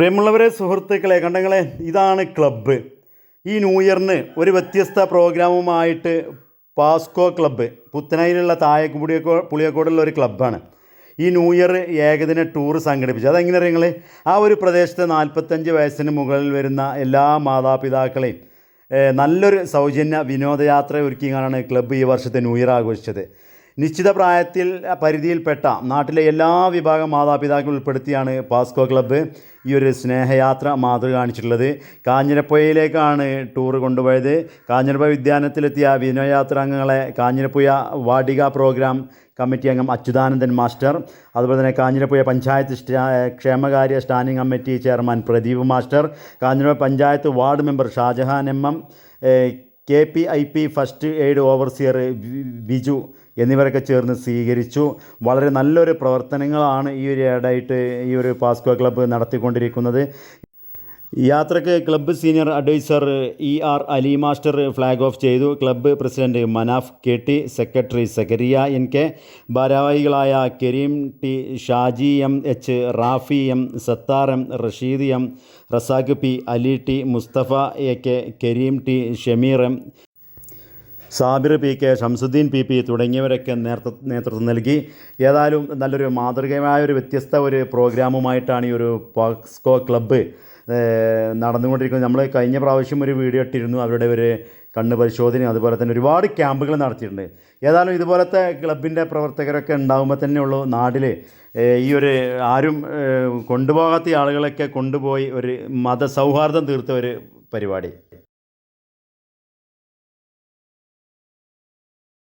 പ്രിയമുള്ളവരെ സുഹൃത്തുക്കളെ കണ്ടങ്ങളെ ഇതാണ് ക്ലബ്ബ്. ഈ ന്യൂ ഇയറിന് ഒരു വ്യത്യസ്ത പ്രോഗ്രാമുമായിട്ട് പാസ്കോ ക്ലബ്ബ് പുത്തനയിലുള്ള താഴേക്ക് പുളിയക്കോ പുളിയക്കോടുള്ള ഒരു ക്ലബ്ബാണ്. ഈ ന്യൂ ഇയർ ഏകദിന ടൂർ സംഘടിപ്പിച്ചു. അതെങ്ങനെ അറിയങ്ങൾ ആ ഒരു പ്രദേശത്തെ നാൽപ്പത്തഞ്ച് വയസ്സിന് മുകളിൽ വരുന്ന എല്ലാ മാതാപിതാക്കളെയും നല്ലൊരു സൗജന്യ വിനോദയാത്ര ഒരുക്കിയാണ് ക്ലബ്ബ് ഈ വർഷത്തെ ന്യൂ ഇയർ ആഘോഷിച്ചത്. നിശ്ചിത പ്രായത്തിൽ പരിധിയിൽപ്പെട്ട നാട്ടിലെ എല്ലാ വിഭാഗം മാതാപിതാക്കൾ ഉൾപ്പെടുത്തിയാണ് പാസ്കോ ക്ലബ്ബ് ഈ ഒരു സ്നേഹയാത്ര മാതൃക കാണിച്ചിട്ടുള്ളത്. കാഞ്ഞിരപ്പുഴയിലേക്കാണ് ടൂർ കൊണ്ടുപോയത്. കാഞ്ഞിരപ്പുഴ വിദ്യാനത്തിലെത്തിയ വിനോദയാത്രാംഗങ്ങളെ കാഞ്ഞിരപ്പുഴ വാടിക പ്രോഗ്രാം കമ്മിറ്റി അംഗം അച്യുതാനന്ദൻ മാസ്റ്റർ അതുപോലെ തന്നെ കാഞ്ഞിരപ്പുഴ പഞ്ചായത്ത് ക്ഷേമകാര്യ standing committee chairman Pradeep master Kanjirappuzha panchayat ward member Shajahan M M K P I P first aid overseer Biju എന്നിവരൊക്കെ ചേർന്ന് സ്വീകരിച്ചു. വളരെ നല്ലൊരു പ്രവർത്തനങ്ങളാണ് ഈ ഒരു ഏടായിട്ട് ഈ ഒരു പാസ്കോ ക്ലബ്ബ് നടത്തിക്കൊണ്ടിരിക്കുന്നത്. യാത്രയ്ക്ക് club senior advisor E R Ali master flag off ചെയ്തു. Club president Manaf K T secretary Sakkariya N K ഭാരവാഹികളായ Kareem T Shaji M H Rafi M Sathar M Rasheed M Razak P Ali T Musthafa A K Kareem T Shameer M Sabir P K Shamsudheen P P തുടങ്ങിയവരൊക്കെ നേതൃ നേതൃത്വം നൽകി. ഏതായാലും നല്ലൊരു മാതൃകമായ ഒരു വ്യത്യസ്ത ഒരു പ്രോഗ്രാമുമായിട്ടാണ് ഈ ഒരു പോക്സ്കോ ക്ലബ്ബ് നടന്നുകൊണ്ടിരിക്കുന്നത്. നമ്മൾ കഴിഞ്ഞ പ്രാവശ്യം ഒരു വീഡിയോ ഇട്ടിരുന്നു. അവരുടെ ഒരു കണ്ണ് പരിശോധന അതുപോലെ തന്നെ ഒരുപാട് ക്യാമ്പുകൾ നടത്തിയിട്ടുണ്ട്. ഏതായാലും ഇതുപോലത്തെ ക്ലബിന്റെ പ്രവർത്തകരൊക്കെ ഉണ്ടാകുമ്പോൾ തന്നെ നാട്ടിൽ ഈ ഒരു ആരും കൊണ്ടുപോകാത്ത ആളുകളൊക്കെ കൊണ്ടുപോയി ഒരു മതസൗഹാർദ്ദം തീർത്ത ഒരു പരിപാടി.